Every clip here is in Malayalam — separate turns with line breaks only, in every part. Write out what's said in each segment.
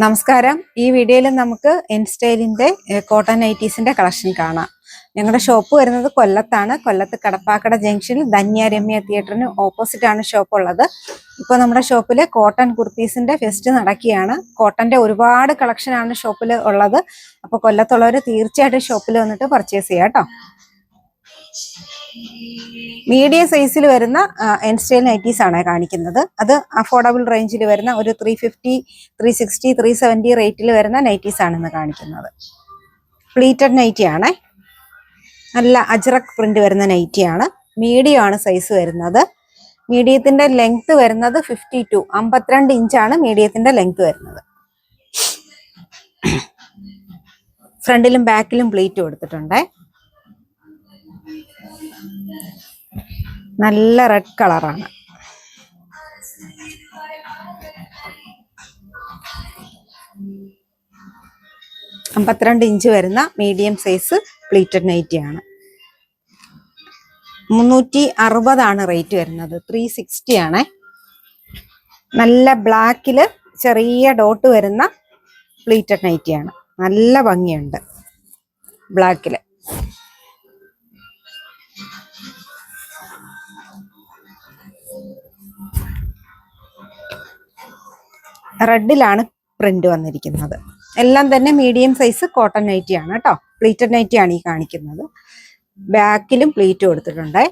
നമസ്കാരം. ഈ വീഡിയോയിൽ നമുക്ക് എൻസ്റ്റൈലിന്റെ കോട്ടൺ നൈറ്റീസിന്റെ കളക്ഷൻ കാണാം. ഞങ്ങളുടെ ഷോപ്പ് വരുന്നത് കൊല്ലത്താണ്. കൊല്ലത്ത് കടപ്പാക്കട ജംഗ്ഷനിൽ ധന്യ രമ്യ തിയേറ്ററിന് ഓപ്പോസിറ്റ് ആണ് ഷോപ്പ് ഉള്ളത്. ഇപ്പോൾ നമ്മുടെ ഷോപ്പിൽ കോട്ടൺ കുർത്തീസിന്റെ ഫെസ്റ്റ് നടക്കുകയാണ്. കോട്ടന്റെ ഒരുപാട് കളക്ഷനാണ് ഷോപ്പിൽ ഉള്ളത്. അപ്പോൾ കൊല്ലത്തുള്ളവർ തീർച്ചയായിട്ടും ഷോപ്പിൽ വന്നിട്ട് പർച്ചേസ് ചെയ്യാം കേട്ടോ. മീഡിയം സൈസിൽ വരുന്ന എൻ സ്റ്റൈൽ നൈറ്റീസ് ആണ് കാണിക്കുന്നത്. അത് അഫോർഡബിൾ റേഞ്ചിൽ വരുന്ന ഒരു three fifty three sixty three seventy റേറ്റിൽ വരുന്ന നൈറ്റീസ് ആണെന്ന് കാണിക്കുന്നത്. പ്ലീറ്റഡ് നൈറ്റി ആണ്. നല്ല അജ്രക് പ്രിന്റ് വരുന്ന നൈറ്റി ആണ്. മീഡിയം ആണ് സൈസ് വരുന്നത്. മീഡിയത്തിന്റെ ലെങ്ത് വരുന്നത് ഫിഫ്റ്റി ടു അമ്പത്തിരണ്ട് ഇഞ്ചാണ് മീഡിയത്തിന്റെ ലെങ്ത് വരുന്നത്. ഫ്രണ്ടിലും ബാക്കിലും പ്ലീറ്റ് കൊടുത്തിട്ടുണ്ടേ. നല്ല റെഡ് കളറാണ് അമ്പത്തിരണ്ട് ഇഞ്ച് വരുന്ന മീഡിയം സൈസ് പ്ലീറ്റഡ് നൈറ്റി ആണ്. മുന്നൂറ്റി അറുപതാണ് റേറ്റ് വരുന്നത്. ത്രീ സിക്സ്റ്റി ആണ്. നല്ല ബ്ലാക്കിൽ ചെറിയ ഡോട്ട് വരുന്ന പ്ലീറ്റഡ് നൈറ്റിയാണ് നല്ല ഭംഗിയുണ്ട്. ബ്ലാക്കിൽ റെഡിലാണ് പ്രിന്റ് വന്നിരിക്കുന്നത്. എല്ലാം തന്നെ മീഡിയം സൈസ് കോട്ടൺ നൈറ്റി ആണ് കേട്ടോ പ്ലീറ്റഡ് നൈറ്റി ആണ് ഈ കാണിക്കുന്നത്. ബാക്കിലും പ്ലീറ്റ് കൊടുത്തിട്ടുണ്ട്.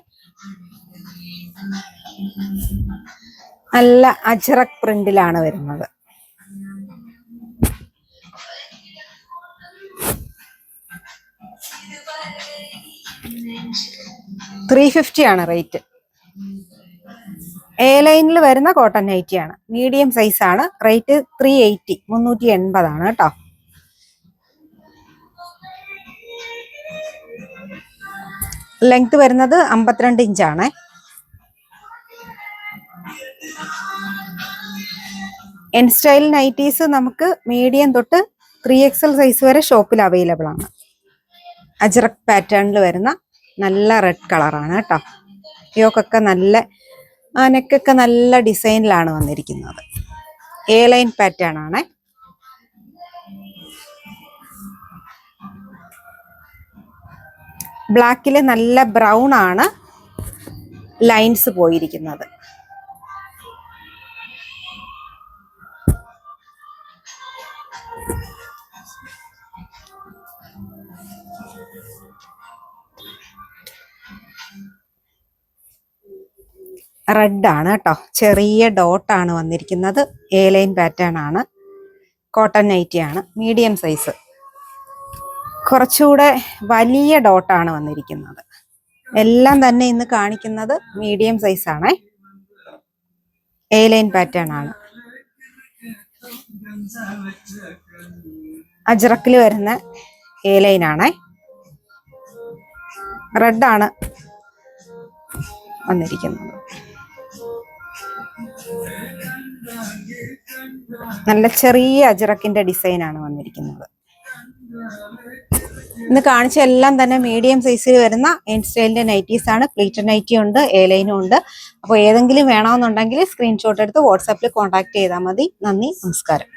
നല്ല അജറക് പ്രിന്റിലാണ് വരുന്നത്. ത്രീ ഫിഫ്റ്റി ആണ് റേറ്റ് എ ലൈനിൽ വരുന്ന കോട്ടൺ നൈറ്റി ആണ്. മീഡിയം സൈസ് ആണ്. റേറ്റ് ത്രീ എയ്റ്റി മുന്നൂറ്റി എൺപതാണ് കേട്ടോ. ലെങ്ത് വരുന്നത് അമ്പത്തിരണ്ട് ഇഞ്ചാണ് എൻ സ്റ്റൈൽ നൈറ്റീസ് നമുക്ക് മീഡിയം തൊട്ട് ത്രീ എക്സൽ സൈസ് വരെ ഷോപ്പിൽ അവൈലബിൾ ആണ്. അജറക് പാറ്റേണിൽ വരുന്ന നല്ല റെഡ് കളറാണ് കേട്ടോ. ഇവക്കൊക്കെ നല്ല ആ നെക്കൊക്കെ നല്ല ഡിസൈനിലാണ് വന്നിരിക്കുന്നത്. എ ലൈൻ പാറ്റേൺ ആണ്. ബ്ലാക്കിൽ നല്ല ബ്രൗൺ ആണ് ലൈൻസ് പോയിരിക്കുന്നത്. റെഡ് ആണ് കേട്ടോ. ചെറിയ ഡോട്ട് ആണ് വന്നിരിക്കുന്നത്. എ ലൈൻ പാറ്റേൺ ആണ്. കോട്ടൺ നൈറ്റി ആണ്. Medium size. കുറച്ചുകൂടെ വലിയ ഡോട്ടാണ് വന്നിരിക്കുന്നത്. എല്ലാം തന്നെ ഇന്ന് കാണിക്കുന്നത് മീഡിയം സൈസ് ആണേ. എ ലൈൻ പാറ്റേൺ ആണ്. അജ്രക്കിൽ വരുന്ന എ ലൈൻ ആണേ. റെഡാണ് വന്നിരിക്കുന്നത്. നല്ല ചെറിയ അജറക്കിന്റെ ഡിസൈനാണ് വന്നിരിക്കുന്നത്. ഇന്ന് കാണിച്ച എല്ലാം തന്നെ മീഡിയം സൈസിൽ വരുന്ന എൻ സ്റ്റൈലിന്റെ നൈറ്റീസ് ആണ്. പ്ലീറ്റർ നൈറ്റി ഉണ്ട് എ ലൈനും ഉണ്ട്. അപ്പോൾ ഏതെങ്കിലും വേണമെന്നുണ്ടെങ്കിൽ സ്ക്രീൻഷോട്ട് എടുത്ത് വാട്സാപ്പിൽ കോൺടാക്ട് ചെയ്താൽ മതി. നന്ദി നമസ്കാരം.